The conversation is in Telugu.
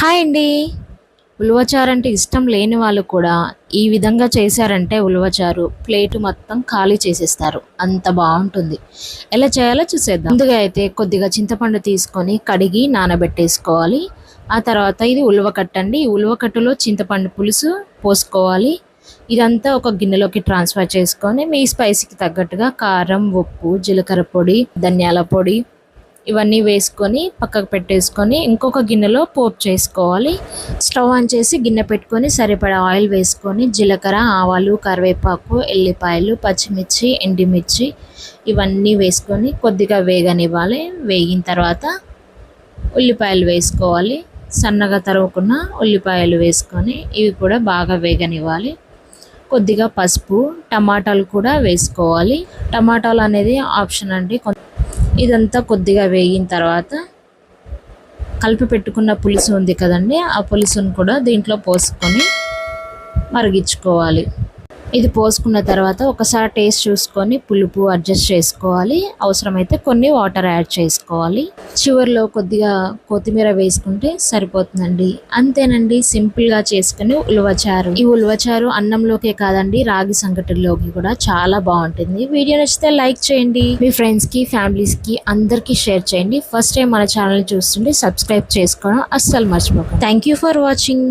హాయ్ అండి. ఉలవచారు అంటే ఇష్టం లేని వాళ్ళు కూడా ఈ విధంగా చేశారంటే ఉలవచారు ప్లేటు మొత్తం ఖాళీ చేసేస్తారు. అంత బాగుంటుంది. ఎలా చేయాలో చూసేద్దాం. ముందుగా అయితే కొద్దిగా చింతపండు తీసుకొని కడిగి నానబెట్టేసుకోవాలి. ఆ తర్వాత ఇది ఉలవకట్టండి ఈ ఉలవకట్టులో చింతపండు పులుసు పోసుకోవాలి. ఇదంతా ఒక గిన్నెలోకి ట్రాన్స్ఫర్ చేసుకొని మీ స్పైసీకి తగ్గట్టుగా కారం ఉప్పు జీలకర్ర పొడి ధనియాల పొడి ఇవన్నీ వేసుకొని పక్కకు పెట్టేసుకొని ఇంకొక గిన్నెలో పోపు చేసుకోవాలి. స్టవ్ ఆన్ చేసి గిన్నె పెట్టుకొని సరిపడా ఆయిల్ వేసుకొని జీలకర్ర ఆవాలు కరివేపాకు ఎల్లిపాయలు పచ్చిమిర్చి ఎండిమిర్చి ఇవన్నీ వేసుకొని కొద్దిగా వేగనివ్వాలి. వేగిన తర్వాత ఉల్లిపాయలు వేసుకోవాలి. సన్నగా తరుగుకున్న ఉల్లిపాయలు వేసుకొని ఇవి కూడా బాగా వేగనివ్వాలి. కొద్దిగా పసుపు టమాటాలు కూడా వేసుకోవాలి. టమాటాలు అనేది ఆప్షన్ అండి ఇదంతా కొద్దిగా వేగిన తర్వాత కలిపి పెట్టుకున్న పులుసు ఉంది కదండి ఆ పులుసును కూడా దీంట్లో పోసుకొని మరిగించుకోవాలి. ఇది పోసుకున్న తర్వాత ఒకసారి టేస్ట్ చూసుకొని పులుపు అడ్జస్ట్ చేసుకోవాలి. అవసరమైతే కొన్ని వాటర్ యాడ్ చేసుకోవాలి. చివరిలో కొద్దిగా కొత్తిమీర వేసుకుంటే సరిపోతుందండి. అంతేనండి సింపుల్గా చేసుకుని ఉలవచారు ఈ ఉలవచారు అన్నంలోకే కాదండి రాగి సంగటిలోకి కూడా చాలా బాగుంటుంది. వీడియో నచ్చితే లైక్ చేయండి. మీ ఫ్రెండ్స్కి ఫ్యామిలీస్కి అందరికీ షేర్ చేయండి. ఫస్ట్ టైం మన ఛానల్ చూస్తుంటే సబ్స్క్రైబ్ చేసుకోవడం అస్సలు మర్చిపోకండి. Thank you for watching